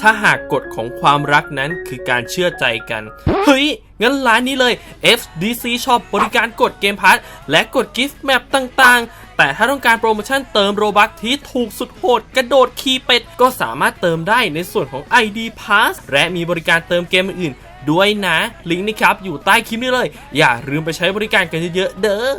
ถ้าหากกฎของความรักนั้นคือการเชื่อใจกัน เฮ้ย งั้นร้านนี้เลย FDC Shop บริการกดเกมพาร์ทและกดกิฟต์แมปต่างๆ แต่ถ้าต้องการโปรโมชั่นเติมโรบัคที่ถูกสุดโหด กระโดดคีเป็ด ก็สามารถเติมได้ในส่วนของ ID Pass และมีบริการเติมเกมอื่นด้วยนะ ลิงก์นี้ครับอยู่ใต้คลิปนี้เลย อย่าลืมไปใช้บริการกันเยอะๆเด้อ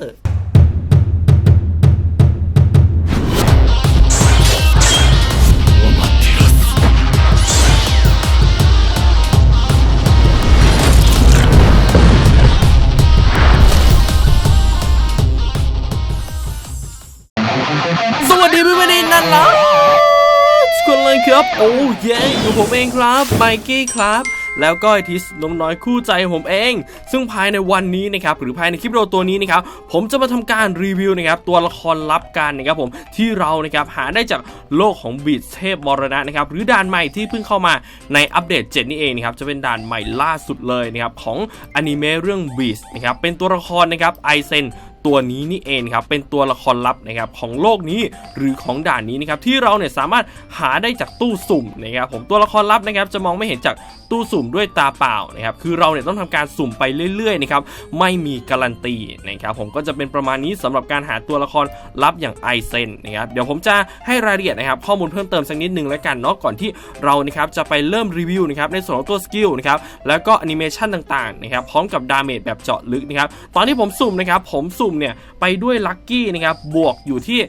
ครับโอ้เย้อยู่ผมเองครับไมกี้ครับแล้วก็ทิสนมน้อยคู่ใจผมเอง ซึ่งภายในวันนี้นะครับหรือภายในคลิปวิดีโอตัวนี้นะครับผมจะมาทำการรีวิวนะครับตัวละครลับกันนะครับผมที่เรานะครับหาได้จากโลกของบีดเทพมรณะนะครับหรือด่านใหม่ที่เพิ่งเข้ามาในอัปเดต 7 นี่เองนะครับจะเป็นด่านใหม่ล่าสุดเลยนะครับของอนิเมะเรื่องบีสนะครับเป็นตัวละครนะครับไอเซน ตัวนี้นี่เองครับเป็นตัวละครลับนะครับของโลกนี้หรือของด่านนี้นะครับที่เราเนี่ยสามารถหาได้จากตู้สุ่มนะครับผมตัวละครลับนะครับจะมองไม่เห็นจาก ตู้สุ่มด้วยตาเปล่านะครับคือเราเนี่ยต้องทำการสุ่มไปเรื่อยๆนะครับไม่มีการันตีนะครับผมก็จะเป็นประมาณนี้สำหรับการหาตัวละครลับอย่างไอเซนนะครับเดี๋ยวผมจะให้รายละเอียดนะครับข้อมูลเพิ่มเติมสักนิดนึงแล้วกันเนาะก่อนที่เรานะครับจะไปเริ่มรีวิวนะครับในส่วนของตัวสกิลนะครับแล้วก็แอนิเมชันต่างๆนะครับพร้อมกับดาเมจแบบเจาะลึกนะครับตอนที่ผมสุ่มนะครับผมสุ่มเนี่ยไปด้วยลัคกี้นะครับบวกอยู่ที่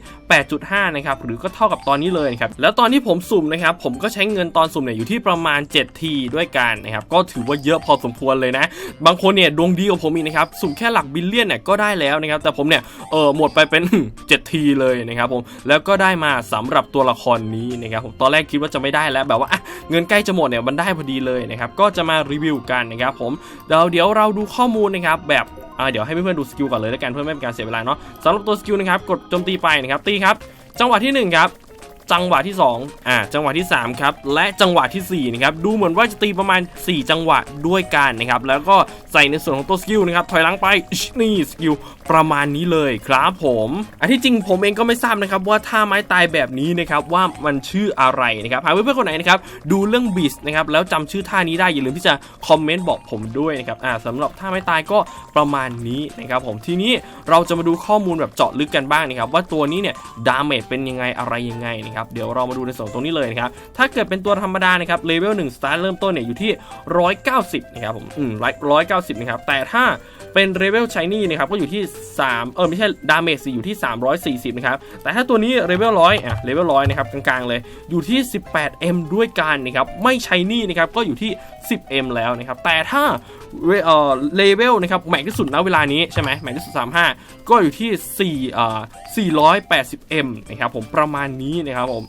8.5 นะครับหรือก็เท่ากับตอนนี้เลยครับแล้วตอนที่ผมสุ่มนะครับผมก็ใช้เงินตอนสุ่มเนี่ยอยู่ที่ประมาณ7ทีด้วยกันนะครับก็ถือว่าเยอะพอสมควรเลยนะ บางคนเนี่ยดวงดีกว่าผมอีกนะครับสุ่มแค่หลักบิลเลียนเนี่ยก็ได้แล้วนะครับแต่ผมเนี่ยเออหมดไปเป็น 7 ทีเลยนะครับผมแล้วก็ได้มาสำหรับตัวละครนี้นะครับผมตอนแรกคิดว่าจะไม่ได้แล้วแบบว่าเงินใกล้จะหมดเนี่ยมันได้พอดีเลยนะครับก็จะมารีวิวกันนะครับผมเดี๋ยวเดี๋ยวเราดูข้อมูลนะครับแบบอ่าเดี๋ยวให้เพื่อนๆดูสกิลก่อนเลยแล้วกันเพื่อไม่เป็นการเสียเวลาเนาะสำหรับตัวสกิลนะครับกดโจมตีไปนะครับตีครับจังหวะที่หนึ่งครับ จังหวะที่ 2 อ่า จังหวะที่ 3 ครับ และจังหวะทีสี่ 4 นะครับ ดูเหมือนว่าจะตีประมาณ 4 จังหวะด้วยกันนะครับ แล้วก็ใส่ในส่วนของตัวสกิลนะครับ ถอยหลังไป นี่สกิลประมาณนี้เลยครับผมอันที่จริงผมเองก็ไม่ทราบนะครับว่าท่าไม้ตายแบบนี้นะครับว่ามันชื่ออะไรนะครับหากเพื่อนๆคนไหนนะครับดูเรื่องบีสนะครับแล้วจำชื่อท่านี้ได้อย่าลืมที่จะคอมเมนต์บอกผมด้วยนะครับอ่าสำหรับท่าไม้ตายก็ประมาณนี้นะครับผมทีนี้เราจะมาดูข้อมูลแบบเจาะลึกกันบ้างนะครับว่าตัวนี้เนี่ยดาเมจเป็นยังไงอะไรยังไงนะครับเดี๋ยวเรามาดูในส่วนตรงนี้เลยนะครับถ้าเกิดเป็นตัวธรรมดานะครับเลเวล1สตาร์เริ่มต้นเนี่ยอยู่ที่ 190นะครับผมอืมร้อยเก้าสิบนะครับแต่ถ้าเป็นเลเวลชายนี่นะครับก็อยู่ที่ 3 เออไม่ใช่ดาเมจอยู่ที่ 340 นะครับ แต่ถ้าตัวนี้เลเวลร้อยอะเลเวลร้อยนะครับกลางๆเลยอยู่ที่ 18M ด้วยกันนะครับไม่ชายนี่นะครับก็อยู่ที่ 10M แล้วนะครับ แต่ถ้าเอ่อเลเวลนะครับแม็กที่สุดณเวลานี้ใช่ไหมแม็กที่สุด 35 ก็อยู่ที่4เอ่อ 480M นะครับผมประมาณนี้นะครับผม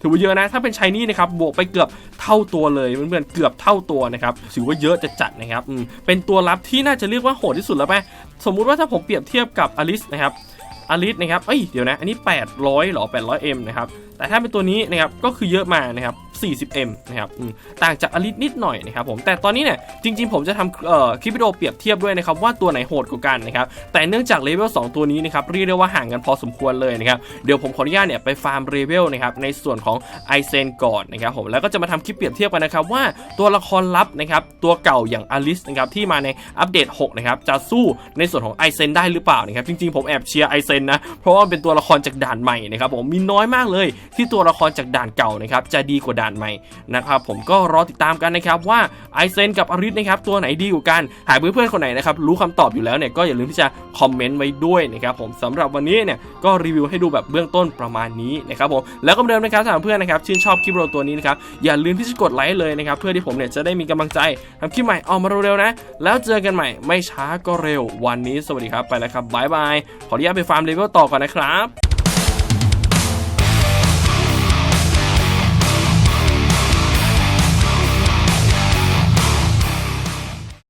ถือว่าเยอะนะ ถ้าเป็นชายนี่นะครับบวกไปเกือบเท่าตัวเลยเพื่อนๆเกือบเท่าตัวนะครับถือว่าเยอะจะจัดนะครับเป็นตัวรับที่น่าจะเรียกว่าโหดที่สุดแล้วไหมสมมุติว่าถ้าผมเปรียบเทียบกับอลิสนะครับ อลิสนะครับเอ้ยเดี๋ยวนะอันนี้ 800หรอ 800M นะครับแต่ถ้าเป็นตัวนี้นะครับก็คือเยอะมานะครับ 40M นะครับต่างจากอลิสนิดหน่อยนะครับผมแต่ตอนนี้เนี่ยจริง ๆ ผมจะทำคลิปวิดีโอเปรียบเทียบด้วยนะครับว่าตัวไหนโหดกว่ากันนะครับแต่เนื่องจากเลเวล2ตัวนี้นะครับเรียกได้ว่าห่างกันพอสมควรเลยนะครับเดี๋ยวผมขออนุญาตเนี่ยไปฟาร์มเลเวลนะครับในส่วนของไอเซนก่อนนะครับผมแล้วก็จะมาทำคลิปเปรียบเทียบกันนะครับว่าตัวละครลับนะครับตัวเก่าอย่างอลิสนะครับที่มาในอัปเดต6นะครับจะสู้ในส่วนของไอเซนได้หรือเปล่านะครับจริงๆผมแอบเชียร์ไอเซนนะเพราะว่าเป็นตัวละครจากด่านใหม่นะครับผมมีน้อยมากเลย ที่ตัวละครจากด่านเก่านะครับจะดีกว่าด่านใหม่นะครับผมก็รอติดตามกันนะครับว่าไอเซนกับอริสนะครับตัวไหนดีกว่ากันหากเพื่อนๆคนไหนนะครับรู้คำตอบอยู่แล้วเนี่ยก็อย่าลืมที่จะคอมเมนต์ไว้ด้วยนะครับผมสำหรับวันนี้เนี่ยก็รีวิวให้ดูแบบเบื้องต้นประมาณนี้นะครับผมแล้วก็เดิมนะครับสำหรับเพื่อนนะครับชื่นชอบคลิปวิดีโอตัวนี้นะครับอย่าลืมที่จะกดไลค์เลยนะครับเพื่อที่ผมเนี่ยจะได้มีกำลังใจทำคลิปใหม่ออกมาเร็วๆนะแล้วเจอกันใหม่ไม่ช้าก็เร็ววันนี้สวัสดีครับไปแล้วครับบายบายขออนุญาตไปฟาร์มเลเวลต่อก่อนนะครับ